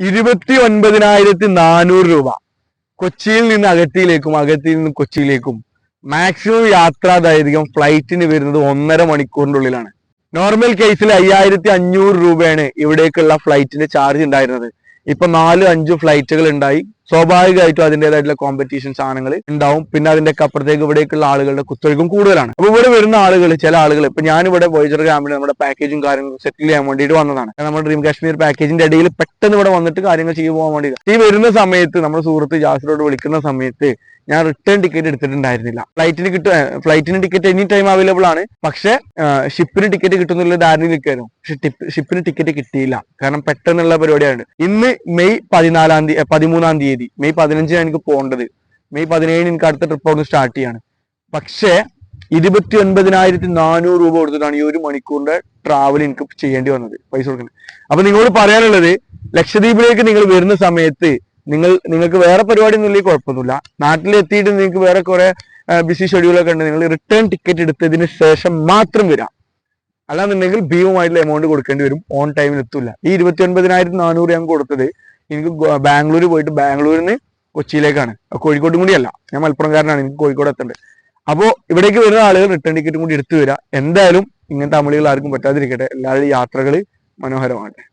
ഇരുപത്തി ഒൻപതിനായിരത്തി നാനൂറ് രൂപ. കൊച്ചിയിൽ നിന്ന് അഗത്തിയിലേക്കും അഗത്തിയിൽ നിന്ന് കൊച്ചിയിലേക്കും. മാക്സിമം യാത്രാ ദൈർഘ്യം ഫ്ലൈറ്റിന് വരുന്നത് ഒന്നര മണിക്കൂറിന്റെ ഉള്ളിലാണ് നോർമൽ കേസിൽ അയ്യായിരത്തി അഞ്ഞൂറ് രൂപയാണ് ഇവിടേക്കുള്ള ഫ്ലൈറ്റിന്റെ ചാർജ് ഉണ്ടായിരുന്നത്. ഇപ്പൊ നാലും അഞ്ചും ഫ്ലൈറ്റുകൾ ഉണ്ടായി. സ്വാഭാവികമായിട്ടും അതിന്റെതായിട്ടുള്ള കോമ്പറ്റീഷൻ സാധനങ്ങൾ ഉണ്ടാവും. പിന്നെ ഒക്കെ അപ്പുറത്തേക്ക് ഇവിടേക്കുള്ള ആളുകളുടെ കുത്തൊഴുക്കും കൂടുതലാണ്. അപ്പൊ ഇവിടെ വരുന്ന ആളുകൾ ചില ആളുകൾ ഇപ്പൊ ഞാനിവിടെ വോയിജർ ക്യാമ്പിൽ നമ്മുടെ പാക്കേജും കാര്യങ്ങളും സെറ്റിൽ ചെയ്യാൻ വേണ്ടിയിട്ട് വന്നതാണ്. നമ്മുടെ ഡ്രീം കാശ്മീർ പാക്കേജിന്റെ ഇടയിൽ പെട്ടെന്ന് ഇവിടെ വന്നിട്ട് കാര്യങ്ങൾ ചെയ്തു പോകാൻ വേണ്ടി ഈ വരുന്ന സമയത്ത് നമ്മുടെ സുഹൃത്ത് ജാസിലോട് വിളിക്കുന്ന സമയത്ത് ഞാൻ റിട്ടേൺ ടിക്കറ്റ് എടുത്തിട്ടുണ്ടായിരുന്നില്ല. ഫ്ലൈറ്റിന് കിട്ടുക ഫ്ലൈറ്റിന് ടിക്കറ്റ് എനി ടൈം അവൈലബിൾ ആണ്. പക്ഷെ ഷിപ്പിന് ടിക്കറ്റ് കിട്ടുന്നുള്ള ധാരണയിൽ നിൽക്കാനും പക്ഷെ ഷിപ്പിന് ടിക്കറ്റ് കിട്ടിയില്ല. കാരണം പെട്ടെന്നുള്ള പരിപാടിയാണ്. ഇന്ന് മെയ് പതിനാലാം തീയതി പതിമൂന്നാം തീയതി മെയ് പതിനഞ്ചിനാണ് എനിക്ക് പോകേണ്ടത്. മെയ് പതിനേഴിന് എനിക്ക് അടുത്ത ട്രിപ്പ് അവിടെ സ്റ്റാർട്ട് ചെയ്യാണ്. പക്ഷേ ഇരുപത്തി ഒൻപതിനായിരത്തി നാനൂറ് രൂപ കൊടുത്തിട്ടാണ് ഈ ഒരു മണിക്കൂറിന്റെ ട്രാവൽ എനിക്ക് ചെയ്യേണ്ടി വന്നത് പൈസ കൊടുക്കുന്നത് അപ്പൊ നിങ്ങളോട് പറയാനുള്ളത് ലക്ഷദ്വീപിലേക്ക് നിങ്ങൾ വരുന്ന സമയത്ത് നിങ്ങൾ നിങ്ങൾക്ക് വേറെ പരിപാടി ഒന്നും ഇല്ലെങ്കിൽ കുഴപ്പമൊന്നുമില്ല. നാട്ടിലെത്തിയിട്ട് നിങ്ങൾക്ക് വേറെ കുറെ ബിസി ഷെഡ്യൂളൊക്കെ ഉണ്ട്. നിങ്ങൾ റിട്ടേൺ ടിക്കറ്റ് എടുത്തതിന് ശേഷം മാത്രം വരാം. അല്ലാന്നുണ്ടെങ്കിൽ ഭീമമായിട്ടുള്ള എമൗണ്ട് കൊടുക്കേണ്ടി വരും. ഓൺ ടൈമിൽ എത്തൂല. ഈ ഇരുപത്തി ഒൻപതിനായിരത്തി നാനൂറ് ഞാൻ കൊടുത്തത് എനിക്ക് ബാംഗ്ലൂർ പോയിട്ട് ബാംഗ്ലൂരിന്ന് കൊച്ചിയിലേക്കാണ്. കോഴിക്കോട്ടും കോഴിക്കോട്ടും കൂടിയല്ല ഞാൻ മലപ്പുറംകാരനാണ്. എനിക്ക് കോഴിക്കോട് എത്തേണ്ടത് അപ്പോൾ ഇവിടേക്ക് വരുന്ന ആളുകൾ റിട്ടേൺ ടിക്കറ്റും കൂടി എടുത്തു വരാം. എന്തായാലും ഇങ്ങനത്തെ അമളികൾ ആർക്കും പറ്റാതിരിക്കട്ടെ. എല്ലാവരുടെയും യാത്രകൾ മനോഹരമാകട്ടെ.